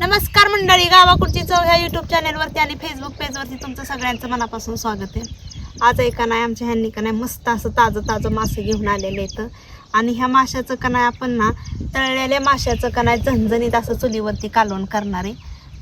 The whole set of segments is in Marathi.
नमस्कार मंडळी गावाकुडची चव ह्या युट्यूब चॅनेलवरती आणि फेसबुक पेजवरती तुमचं सगळ्यांचं मनापासून स्वागत आहे. आज एका नाही आमच्या ह्यांनी का नाही मस्त असं ताजं ताजं मासे घेऊन आलेले आहेत. आणि ह्या माशाचं का नाही आपण ना तळलेल्या माशाचं का नाही झणझणीत असं चुलीवरती कालवण करणार आहे.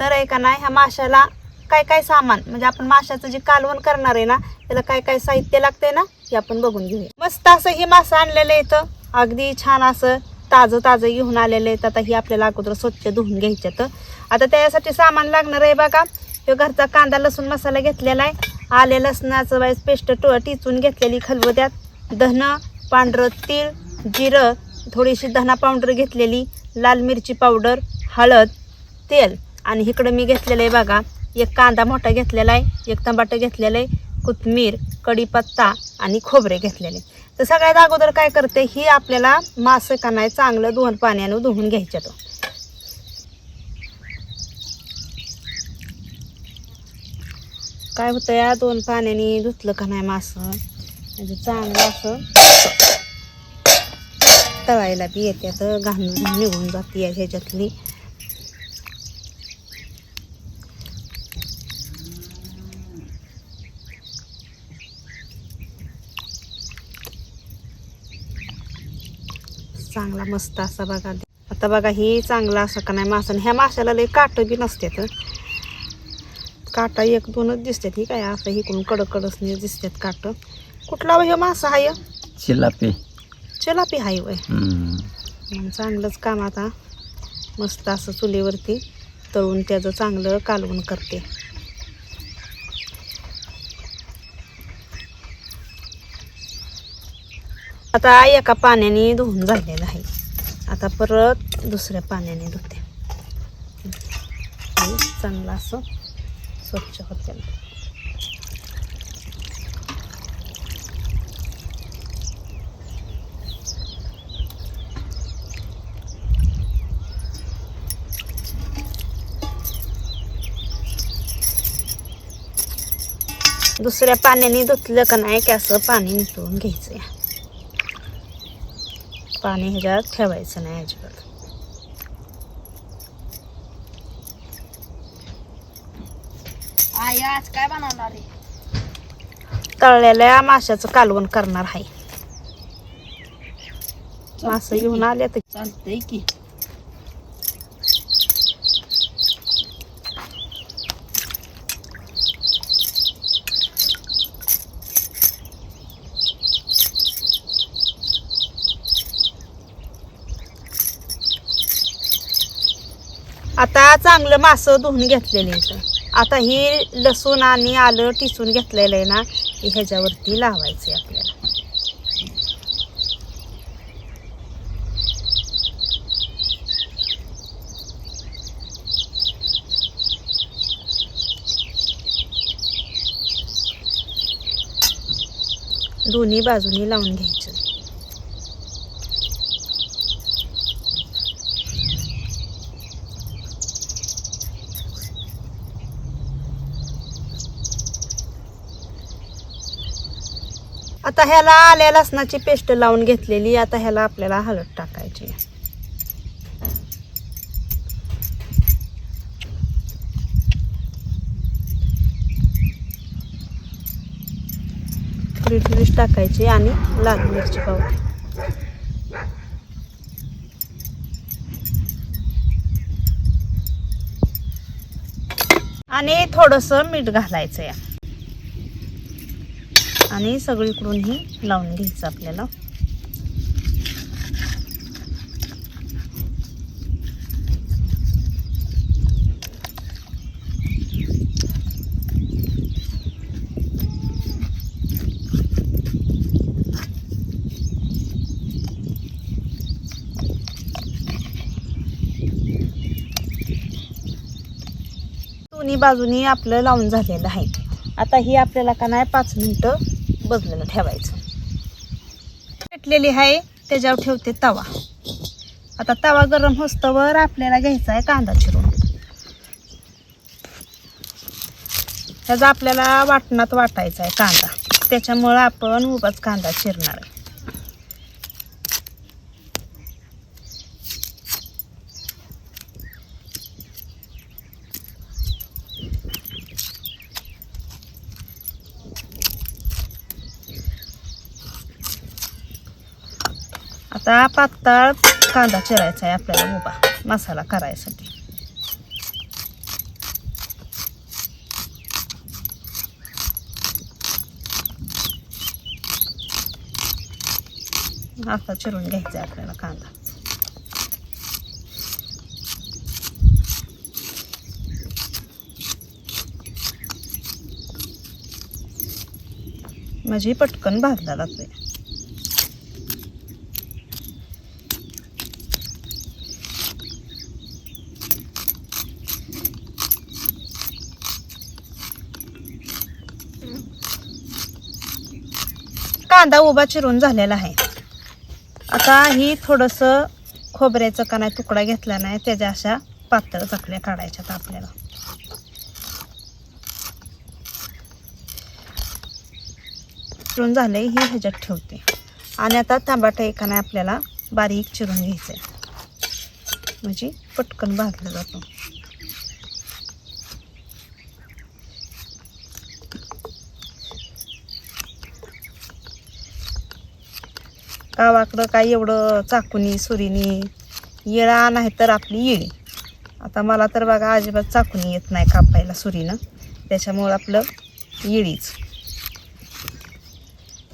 तर एका नाही ह्या माशाला काय काय सामान म्हणजे आपण माशाचं जे कालवण करणार आहे ना त्याला काय काय साहित्य लागतंय ना हे आपण बघून घेऊया. मस्त असं हे मासं आणलेलं येतं अगदी छान असं ताजं ताजं घेऊन आलेलं आहेत. आता ही आपल्याला अगोदर स्वच्छ धुवून घ्यायच्यात आता त्यासाठी सामान लागणार आहे बघा. तो घरचा कांदा लसूण मसाला घेतलेला आहे. आले लसणाचं वाईस पेस्ट टो टिचून घेतलेली खलबत्यात धनं पांढरं तीळ जिरं थोडीशी धना पावडर घेतलेली लाल मिरची पावडर हळद तेल. आणि इकडं मी घेतलेलं आहे बघा. एक कांदा मोठा घेतलेला आहे. एक टमाटर घेतलेलं आहे. कोथमीर कढीपत्ता आणि खोबरे घेतलेले. तर सगळ्यात अगोदर काय करते ही आपल्याला मासे का नाही चांगलं धुवून पाण्यानं धुवून घ्यायचं तो. काय होतं या दोन पाण्याने धुतलं का नाही मासं? म्हणजे चांगलं असं तळायला बी तर घाण निघून जाते या ह्याच्यातली. चांगला मस्त असा बघा. आता बघा ही चांगला असं का नाही मासा आणि ह्या माशाला लई काट बी नसतात काटा एक दोनच दिसतात ही काय असं इकडून कडक कडसने दिसतात काट. कुठला हे मासा हाय चिलापी. चलापी हाय वय. चांगलंच काम आता. मस्त असं चुलीवरती तळून त्याचं चांगलं कालवून करते. आता एका पाण्याने धुवून झालेलं आहे. आता परत दुसऱ्या पाण्याने धुते. आणि चांगलं असं स्वच्छ होते दुसऱ्या पाण्याने धुतलं का नाही की असं पाणी निथळून घ्यायचं या पाणी ह्याच्यात ठेवायचं नाही अजिबात. आई आज काय बनवणार आहे? तळलेल्या माशाचं कालवण करणार आहे. मासं घेऊन आले तर चालतंय की. आता चांगलं मासं धुवून घेतलेलं इथं आता ही लसूण आणि आलं टिसून घेतलेलं आहे ना हे ह्याच्यावरती लावायचं आहे आपल्याला. दोन्ही बाजूनी लावून घ्यायचं. आता ह्याला आल्या लसणाची पेस्ट लावून घेतलेली आता ह्याला आपल्याला हळद टाकायची. थोडी टाकायची आणि लाल मिरची पावडर. आणि थोडंसं मीठ घालायचं या आणि सगळीकडून ही लावून घ्यायचं आपल्याला. दोन्ही बाजूनी आपलं लावून झालेलं आहे. आता ही आपल्याला का नाही पाच मिनटं बदलून ठेवायचं. पेटलेली आहे त्याच्यावर ठेवते तवा. आता तवा गरम होस्तवर आपल्याला घ्यायचा आहे कांदा चिरून. त्याचा आपल्याला वाटणात वाटायचा आहे कांदा. त्याच्यामुळं आपण उगाच कांदा चिरणार आहे. आता पातळ कांदा चिरायचा आहे आपल्याला उभा. मसाला करायसाठी. आता चिरून घ्यायचा आहे आपल्याला कांदा. माझी पटकन भाजला जातोय. कांदा उभा चिरून झालेला आहे. आता ही थोडंसं खोबऱ्याचं का नाही तुकडा घेतला नाही त्याच्या अशा पातळ चकल्या काढायच्यात आपल्याला. चिरून झाले ही ह्याच्यात ठेवते. आणि आता तांबाटा एकाने नाही आपल्याला बारीक चिरून घ्यायचं आहे म्हणजे पटकन भाजलं जातो. गावाकडं काय एवढं चाकुनी सुरीनी येळा नाही तर आपली येळी. आता मला तर बघा अजिबात चाकुनी येत नाही कापायला सुरीनं. त्याच्यामुळं आपलं येळीच.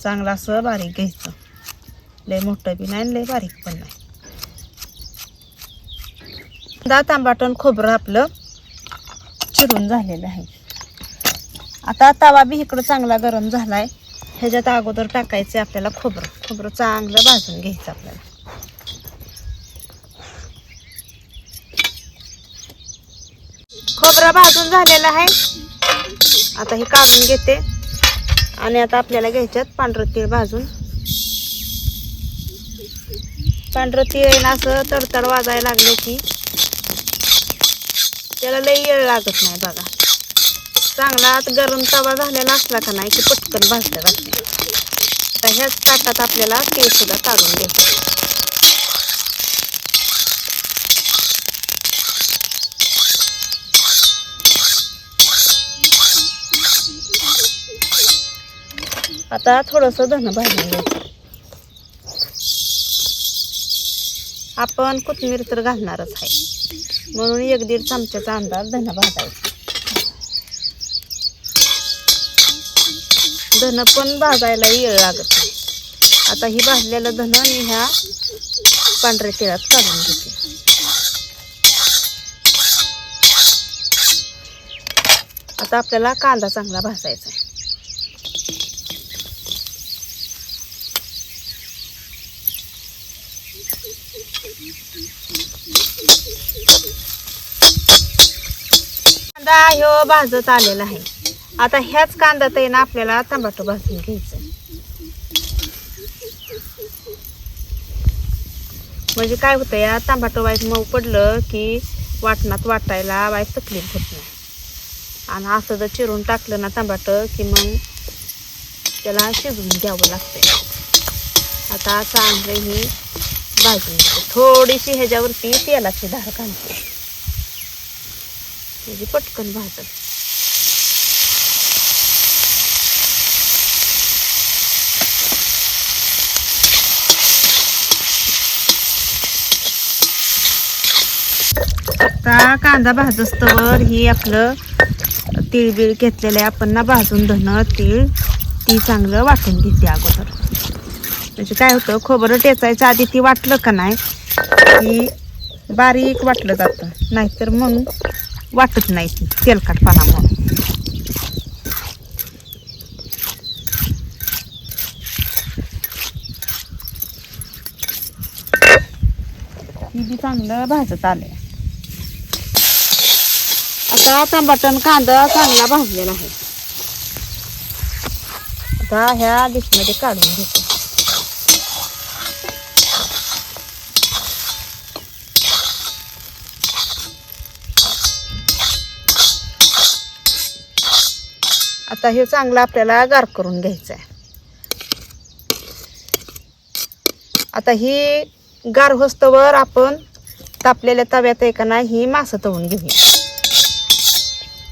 चांगलं असं बारीक घ्यायचं. लय मोठं बी नाही आणि लय बारीक पण नाही. दा तांबाटण खोबरं आपलं चिरून झालेलं आहे. आता तवा बी इकडं चांगला गरम झाला आहे ह्याच्यात अगोदर टाकायचं आहे आपल्याला खोबरं. खोबरं चांगलं भाजून घ्यायचं आपल्याला. खोबरं भाजून झालेलं आहे. आता हे काढून घेते. आणि आता आपल्याला घ्यायच्यात पांढरं तीळ भाजून. पांढरं तीळ असं तडतड वाजायला लागलं की त्याला लई येळ लागत नाही बघा. चांगला आता गरम तवा झालेला असला का नाही की पटकन भाजलं जाते आता ह्याच ताटात आपल्याला तीळ सुद्धा काढून घ्यायचं आता थोडंसं धन भाजून घ्यायचं. आपण कोथिंबीर तर घालणारच आहे. म्हणून एक दीड चमच्याचा अंदाज धन भाजायचा. धन पण भाजायला येळ लागत नाही. आता ही भाजलेलं धन मी ह्या पांढऱ्या तिळात काढून घेते. आता आपल्याला कांदा चांगला भाजायचा आहे. कांदा ह्यो भाजत आलेला आहे. आता ह्याच कांद्यात आहे ना आपल्याला टमाटो भाजून घ्यायचं. म्हणजे काय होतं या टमाटो बाईक मऊ पडलं की वाटणात वाटायला वाईट तकलीफ होत नाही. आणि असं जर चिरून टाकलं ना टमाटं की मग त्याला शिजवून घ्यावं लागतं आता चांगलं ही भाजून घेते थोडीशी ह्याच्यावरती तेलाची धार घालते. म्हणजे पटकन भाजत आता कांदा भाजस्तवर ही आपलं तीळ घेतलेलं आहे. आपण ना भाजून धणं तीळ ती चांगलं वाटून घेते अगोदर. म्हणजे काय होतं खोबरं टेचायचं आधी ती वाटलं का नाही की बारीक वाटलं जातं. नाहीतर मग वाटत नाही ती तेलकटपणामुळं. ही बी चांगलं भाजत आलंय. आता टमाटन कांदा चांगला भाजलेला आहे. आता ह्या डिशमध्ये काढून घेतो. आता हे चांगलं आपल्याला गार करून घ्यायचं आहे आता ही गार होस्तवर आपण तापलेल्या तव्यात आहे का नाही ही मासं तळून घेऊया.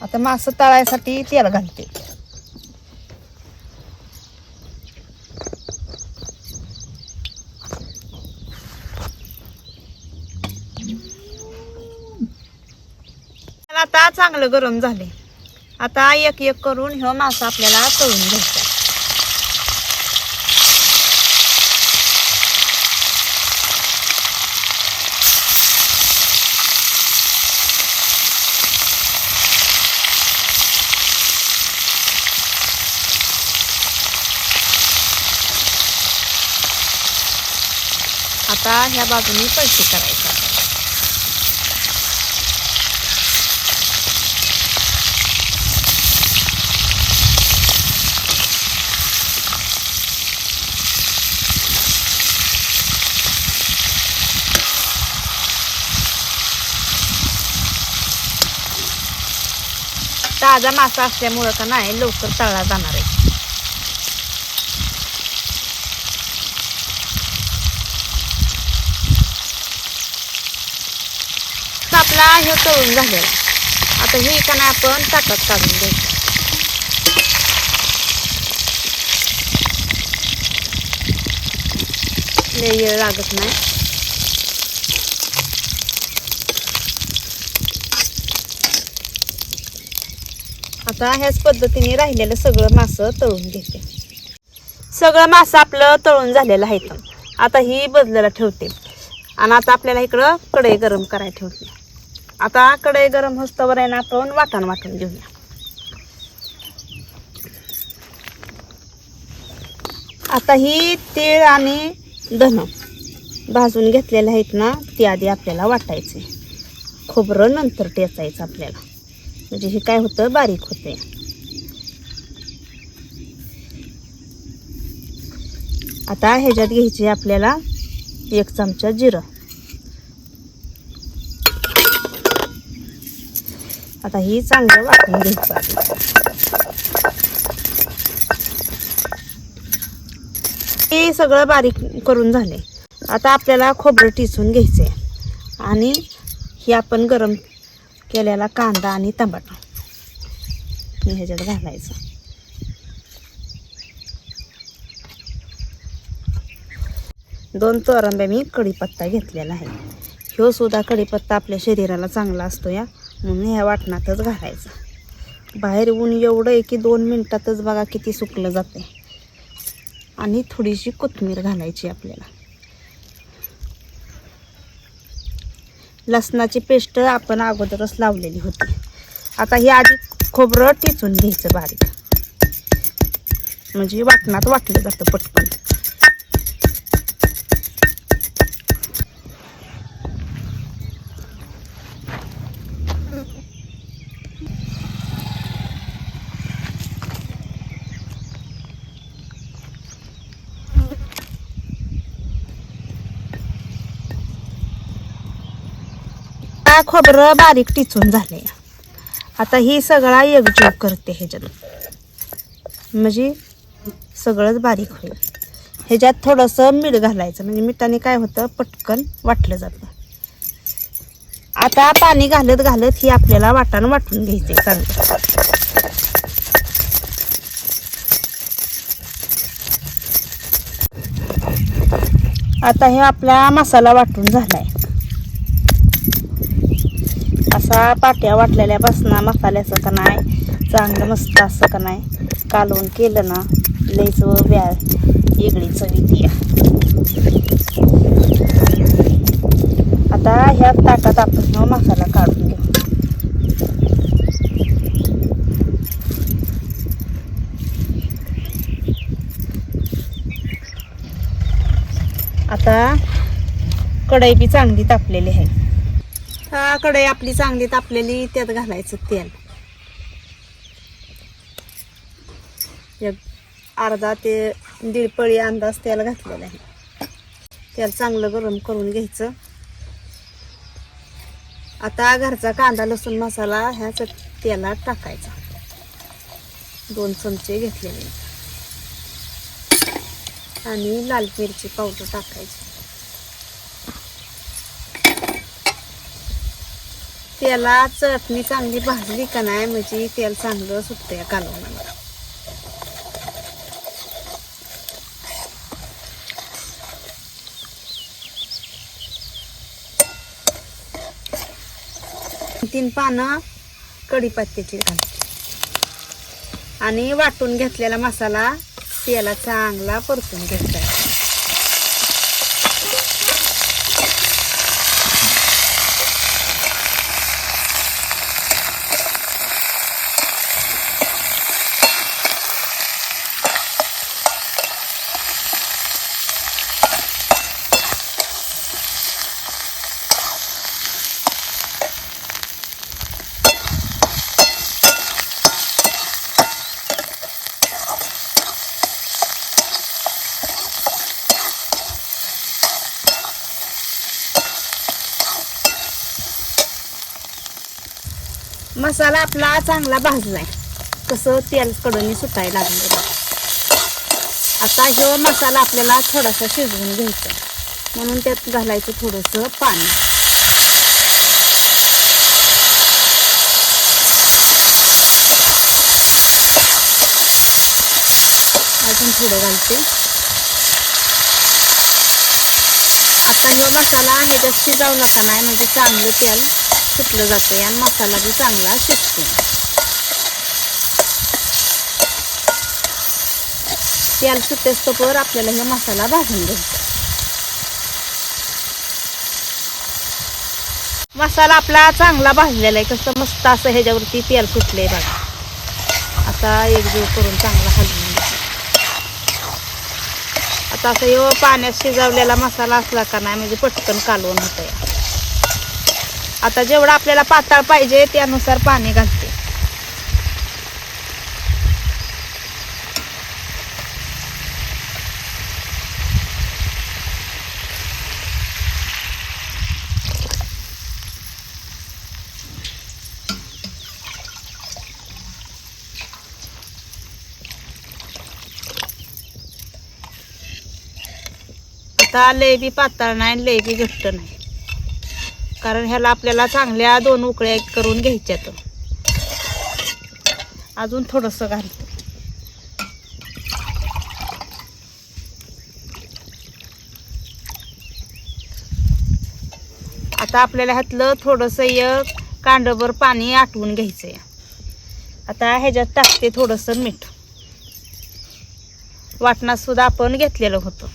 आता मास तळायसाठी तेल घालते. आता चांगलं गरम झाले आता एक एक करून हा मासा आपल्याला तळून घ्यायचा. आता ह्या बाजूने पैसे करायचा. ताजा मासा असल्यामुळं का नाही लवकर तळला जाणार आहे. आपला हे तळून झालेला. आता हे का आपण ताटात काढून घ्यायचं. लय वेळ लागत नाही. आता ह्याच पद्धतीने राहिलेलं सगळं मासं तळून घेते. सगळं मासं आपलं तळून झालेलं आहे आता ही बदलायला ठेवते. आणि आता आपल्याला इकडं कढई गरम करायला ठेवते. आता आकडे गरम हस्तवर आहे ना आपण वाटण वाटून घेऊया. आता ही तीळ आणि धन भाजून घेतलेले आहेत ना ती आधी आपल्याला वाटायचे. खोबरं नंतर टेचायचं आपल्याला. म्हणजे हे काय होतं बारीक होते आता ह्याच्यात घ्यायची आपल्याला एक चमचा जिरं. आता ही चांगलं वाटून घ्यायचं आधी. हे सगळं बारीक करून झाले. आता आपल्याला खोबरं टिचून आहे आणि हे आपण गरम केलेला कांदा आणि टमाटा ह्याच्यात घालायचं. दोन तोरंब्या मी कढीपत्ता घेतलेला आहे. ह्यो सुद्धा कढीपत्ता आपल्या शरीराला चांगला असतो या. म्हणून ह्या वाटणातच घालायचं. बाहेर ऊन एवढं आहे की दोन मिनटातच बघा किती सुकलं जाते आणि थोडीशी कोथिंबीर घालायची आपल्याला. लसणाची पेस्ट आपण अगोदरच लावलेली होती. आता ही आधी खोबरं टिचून घ्यायचं बारीक. म्हणजे वाटणात वाटलं जातं पटकन. आता खोबरं बारीक टिचून झाले आता ही सगळा एकजीव करते ह्याच्यात म्हणजे सगळंच बारीक होईल. ह्याच्यात थोडंसं मीठ घालायचं. म्हणजे मिठाने काय होतं? पटकन वाटलं जातं. आता पाणी घालत घालत ही आपल्याला वाटण वाटून घ्यायचे चांगलं. आता हे आपला मसाला वाटून झालाय. असा पाट्या वाटलेल्यापासून मसाल्याचं का नाही चांगलं मस्त असं का नाही कालवून केलं ना लईच व्या वेगळी चवी आता ह्या ताटात आपण मसाला काढून घेऊ. आता कढई बी चांगली तापलेली आहे. हा कढई आपली चांगली तापलेली त्यात घालायचं तेल. एक अर्धा ते दीड पळी अंदाज तेल घातलेलं आहे. तेल चांगलं गरम करून घ्यायचं. आता घरचा कांदा लसूण मसाला ह्याच तेलात टाकायचा. दोन चमचे घेतलेले. आहेत. आणि लाल मिरची पावडर टाकायची. त्याला चटणी चांगली भाजली का नाही म्हणजे तेल चांगलं सुटतं या कालवणाला तीन पानं कढीपत्त्याची घालते. आणि वाटून घेतलेला मसाला तेला चांगला परतून घ्यायचा आहे. मसाला आपला चांगला भाजलाय कसं तेल कडून सुटायला लागलं आता ह्यो मसाला आपल्याला थोडासा शिजवून घ्यायचा म्हणून त्यात घालायचं थोडंसं पाणी. अजून थोडं घालते. आता ह्यो मसाला ह्याच्यात शिजवला का नाही म्हणजे चांगलं तेल सुटलं जातं. आणि मसाला बी चांगला शिजतो. तेल सुटेस तोवर आपल्याला हे मसाला भाजून घ्यायचा. मसाला आपला चांगला भाजलेला आहे. कसं मस्त असं ह्याच्यावरती तेल सुटले बघा. आता एकजीव करून चांगला हलवून आता असं ह्यो पाण्यात शिजवलेला मसाला असला का नाही म्हणजे पटकन कालवून होतं आता जेवढं आपल्याला पातळ पाहिजे त्यानुसार पाणी घालते. आता लय बी पातळ नाही लय बी घट्ट नाही. कारण ह्याला आपल्याला चांगल्या दोन उकळ्या करून घ्यायच्यात. अजून थोडंसं घालतो. आता आपल्याला ह्यातलं थोडंसं एक कांडभर पाणी आटवून घ्यायचं आता ह्याच्यात टाकते थोडंसं मीठ. वाटणासुद्धा आपण घेतलेलं होतं.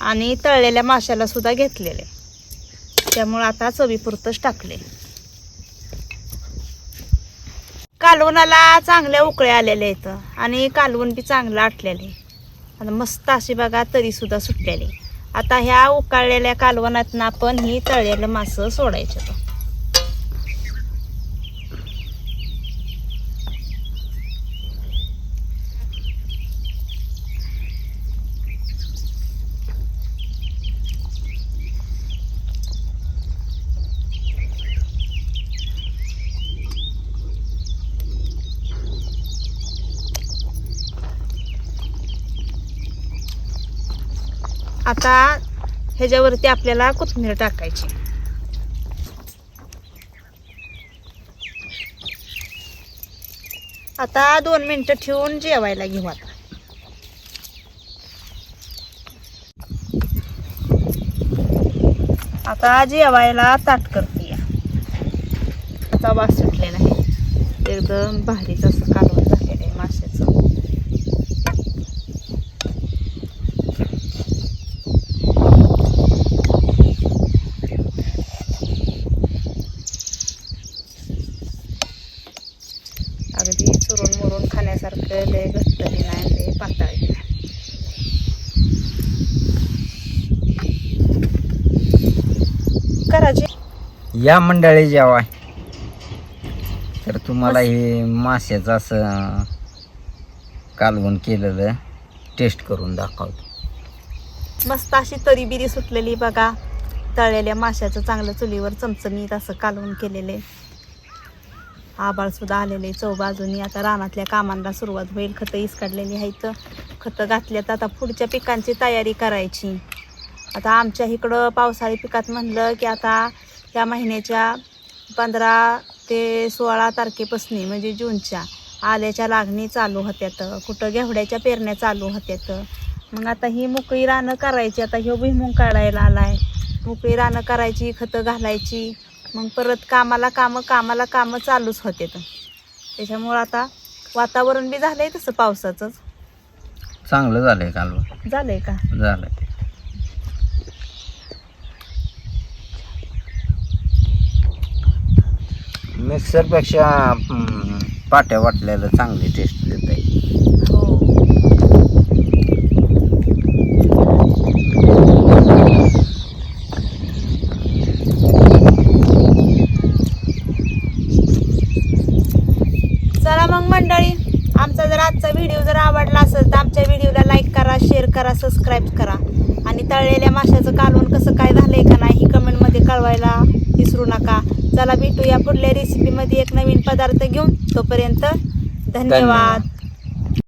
आणि तळलेल्या माशाला सुद्धा आहे. त्यामुळं आता चवीपुरतंच टाकले कालवणाला चांगल्या उकळ्या आलेल्या आहेत आणि कालवण बी चांगलं आटलेले आणि मस्त अशी बघा तरी सुद्धा सुटलेली आता ह्या उकाळलेल्या कालवणातनं आपण ही तळलेलं मासं सोडायचं. आता ह्याच्यावरती आपल्याला कोथिंबीर टाकायची. आता दोन मिनटं ठेवून जेवायला घेऊ आता. आता जेवायला ताट करते. आता वास सुटलेला आहे. एकदम भारीच असं कालवण झालेलं आहे माशाचं अगदी चुरून मुरून खाण्यासारखं लय घट्ट बी नाही लय पातळ बी नाही करायची या मंडळी जेव्हा तर तुम्हाला हे माशाचं असं कालवण केलेलं टेस्ट करून दाखवतो. मस्त अशी तरी बिरी सुटलेली बघा. तळलेल्या माशाचं चांगलं चुलीवर चमचमीत असं कालवून केलेले आबाळ सुद्धा आलेले चौ बाजूनी. आता रानातल्या कामांना सुरुवात होईल. खतं इसकाडलेली आहेत. खतं घातल्यात. आता पुढच्या पिकांची तयारी करायची. आता आमच्या इकडं पावसाळी पिकात म्हणलं की आता या महिन्याच्या पंधरा ते सोळा तारखेपासून म्हणजे जूनच्या आल्याच्या लागणी चालू होत्यात. कुठं घेवड्याच्या पेरण्या चालू होत्यात. मग आता ही मोकळी रानं करायची आता ह्यो भुईमुग काढायला आलाय. मोकळी रानं करायची खतं घालायची. मग परत कामाला कामं कामाला कामं चालूच होते त्याच्यामुळं आता वातावरण बी झालंय तसं पावसाचंच. चांगलं झालंय कालवण झालंय का? झालंय. मिक्सरपेक्षा हम्म, पाट्या वाटल्याला चांगली टेस्ट देत. आहे हो. चला मग मंडळी आमचा जर आजचा व्हिडिओ जर आवडला असेल तर आमच्या व्हिडिओला लाईक करा शेअर करा सबस्क्राईब करा. आणि तळलेल्या माशाचं कालवण कसं काय झालंय का नाही ही कमेंटमध्ये कळवायला विसरू नका. चला भेटूया पुढल्या रेसिपीमध्ये एक नवीन पदार्थ घेऊन. तोपर्यंत धन्यवाद.